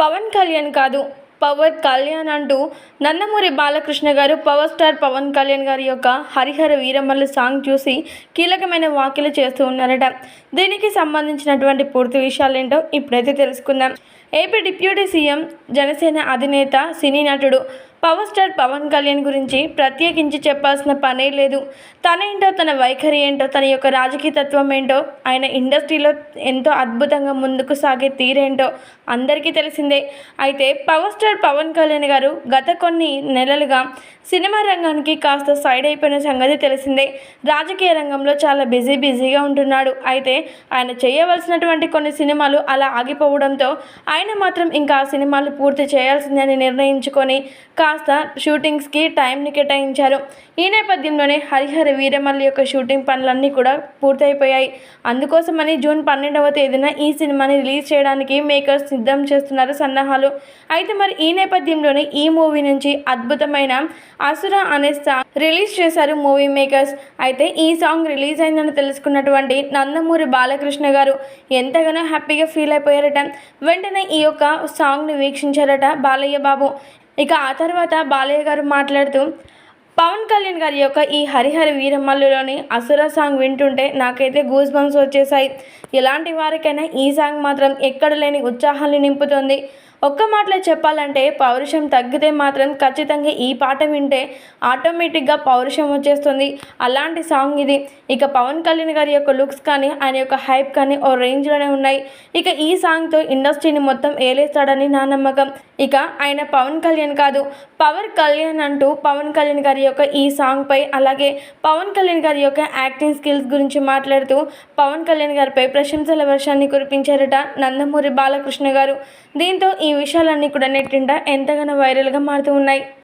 పవన్ కళ్యాణ్ కాదు. పవర్ కళ్యాణ్ అంటూ నందమూరి బాలకృష్ణ గారు పవర్ స్టార్ పవన్ కళ్యాణ్ గారి యొక్క హరిహర వీరమల్లు సాంగ్ చూసి కీలకమైన వ్యాఖ్యలు చేస్తూ ఉన్నారట. దీనికి సంబంధించినటువంటి పూర్తి విషయాలు ఏంటో ఇప్పుడైతే తెలుసుకుందాం. ఏపీ డిప్యూటీ సీఎం జనసేన అధినేత సినీ నటుడు పవర్ స్టార్ పవన్ కళ్యాణ్ గురించి ప్రత్యేకించి చెప్పాల్సిన పనే లేదు. తనేంటో తన వైఖరి ఏంటో తన యొక్క రాజకీయ తత్వం ఏంటో ఆయన ఇండస్ట్రీలో ఎంతో అద్భుతంగా ముందుకు సాగే తీరేంటో అందరికీ తెలిసిందే. అయితే పవర్ స్టార్ పవన్ కళ్యాణ్ గారు గత కొన్ని నెలలుగా సినిమా రంగానికి కాస్త సైడ్ అయిపోయిన సంగతి తెలిసిందే. రాజకీయ రంగంలో చాలా బిజీ బిజీగా ఉంటున్నాడు. అయితే ఆయన చేయవలసినటువంటి కొన్ని సినిమాలు అలా ఆగిపోవడంతో ఆయన మాత్రం ఇంకా ఆ సినిమాలు పూర్తి చేయాల్సిందని నిర్ణయించుకొని కాస్త షూటింగ్స్కి టైంని కేటాయించారు. ఈ నేపథ్యంలోనే హరిహర వీరమల్లి యొక్క షూటింగ్ పనులన్నీ కూడా పూర్తయిపోయాయి. అందుకోసమని జూన్ పన్నెండవ తేదీన ఈ సినిమాని రిలీజ్ చేయడానికి మేకర్స్ సిద్ధం చేస్తున్నారు సన్నాహాలు. అయితే మరి ఈ నేపథ్యంలోనే ఈ మూవీ నుంచి అద్భుతమైన అసుర అనే సాంగ్ రిలీజ్ చేశారు మూవీ మేకర్స్ అయితే ఈ సాంగ్ రిలీజ్ అయిందని తెలుసుకున్నటువంటి నందమూరి బాలకృష్ణ గారు ఎంతగానో హ్యాపీగా ఫీల్ అయిపోయారట. వెంటనే ఈ యొక్క సాంగ్ని వీక్షించారట బాలయ్య బాబు. ఇక ఆ తర్వాత బాలయ్య గారు మాట్లాడుతూ పవన్ కళ్యాణ్ గారి యొక్క ఈ హరిహర వీరమల్లులోని అసుర సాంగ్ వింటుంటే నాకైతే గూస్ బంప్స్ వచ్చేసాయి ఎలాంటి వారికైనా ఈ సాంగ్ మాత్రం ఎక్కడ లేని ఉత్సాహాన్ని నింపుతుంది. ఒక్క మాటలో చెప్పాలంటే పౌరుషం తగ్గితే మాత్రం ఖచ్చితంగా ఈ పాట వింటే ఆటోమేటిక్గా పౌరుషం వచ్చేస్తుంది. అలాంటి సాంగ్ ఇది. ఇక పవన్ కళ్యాణ్ గారి యొక్క లుక్స్ కానీ ఆయన యొక్క హైప్ కానీ ఓ రేంజ్లోనే ఉన్నాయి. ఇక ఈ సాంగ్తో ఇండస్ట్రీని మొత్తం ఏలేస్తాడని నా నమ్మకం. ఇక ఆయన పవన్ కళ్యాణ్ కాదు పవర్ కళ్యాణ్ అంటూ పవన్ కళ్యాణ్ గారి యొక్క ఈ సాంగ్పై అలాగే పవన్ కళ్యాణ్ గారి యొక్క యాక్టింగ్ స్కిల్స్ గురించి మాట్లాడుతూ పవన్ కళ్యాణ్ గారిపై ప్రశంసల వర్షాన్ని కురిపించారట నందమూరి బాలకృష్ణ గారు. దీంతో ఈ విషయాలన్నీ కూడా నెట్టింట ఎంతగానో వైరల్గా మారుతూ ఉన్నాయి.